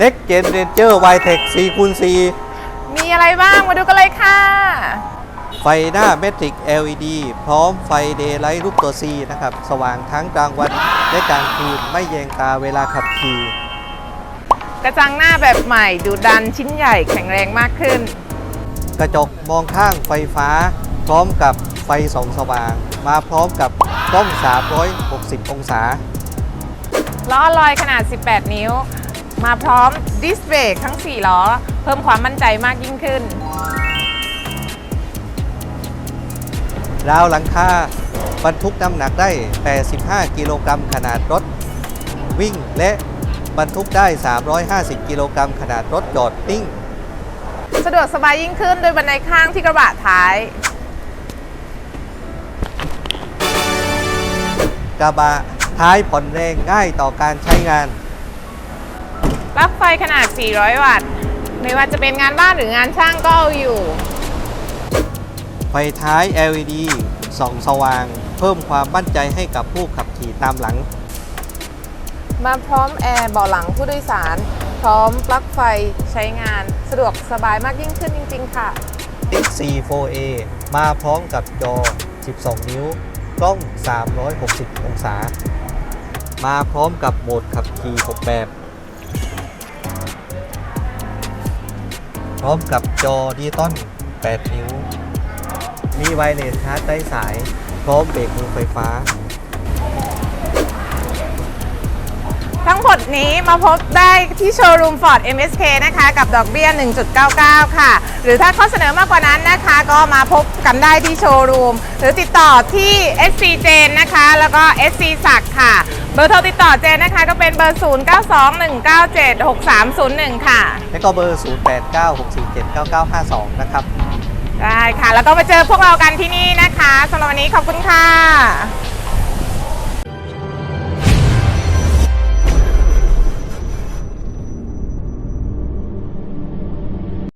Next Gen Ranger y t e c 4คูณ4มีอะไรบ้างมาดูกันเลยค่ะไฟหน้าเมตริก LED พร้อมไฟเดย์ไลท์รูปตัว C นะครับ สว่างทั้งกลางวันและกลางคืนไม่แยงตาเวลาขับขี่ กระจังหน้าแบบใหม่ดูดันชิ้นใหญ่แข็งแรงมากขึ้น กระจกมองข้างไฟฟ้า พร้อมกับไฟส่องสว่าง มาพร้อมกับกล้อง 360 องศา ล้อลอยขนาด 18 นิ้ว มาพร้อมดิสเบรกทั้ง 4 ล้อ เพิ่มความมั่นใจมากยิ่งขึ้น ราวหลังคาบรรทุกน้ำหนักได้ 85 กิโลกรัมขนาดรถ วิ่งและบรรทุกได้ 350 กิโลกรัมขนาดรถจอดนิ่ง สะดวกสบายยิ่งขึ้นโดยบันไดข้างที่กระบะท้าย กระบะท้ายผ่อนแรงง่ายต่อการใช้งาน ปลั๊กไฟขนาด 400 วัตต์ ไม่ว่าจะเป็นงานบ้านหรืองานช่างก็เอาอยู่ ไฟท้าย LED ส่องสว่าง เพิ่มความมั่นใจให้กับผู้ขับขี่ตามหลัง มาพร้อมแอร์เบาะหลังผู้โดยสาร พร้อมปลั๊กไฟใช้งานสะดวกสบายมากยิ่งขึ้นจริง ๆ ค่ะ X C4A มาพร้อมกับจอ 12 นิ้ว กล้อง 360 องศา มาพร้อมกับโหมดขับขี่6แบบ พร้อมกับจอดิจิตอล8 นิ้ว มีไวเลสชาร์จไร้สาย พร้อมเบรกมือไฟฟ้า หมดนี้มาพบได้ที่โชว์รูม Ford MSK นะคะ กับดอกเบี้ย 1.99 ค่ะ หรือถ้าข้อเสนอมากกว่านั้นนะคะ ก็มาพบกันได้ที่โชว์รูม หรือติดต่อที่ SC เจนนะคะ แล้วก็ SC ศักดิ์ค่ะ เบอร์โทรติดต่อเจนนะคะก็เป็นเบอร์ 0921976301 ค่ะ และก็เบอร์ 0896479952 นะครับ ได้ค่ะ แล้วก็มาเจอพวกเรากันที่นี่นะคะสำหรับวันนี้ขอบคุณค่ะ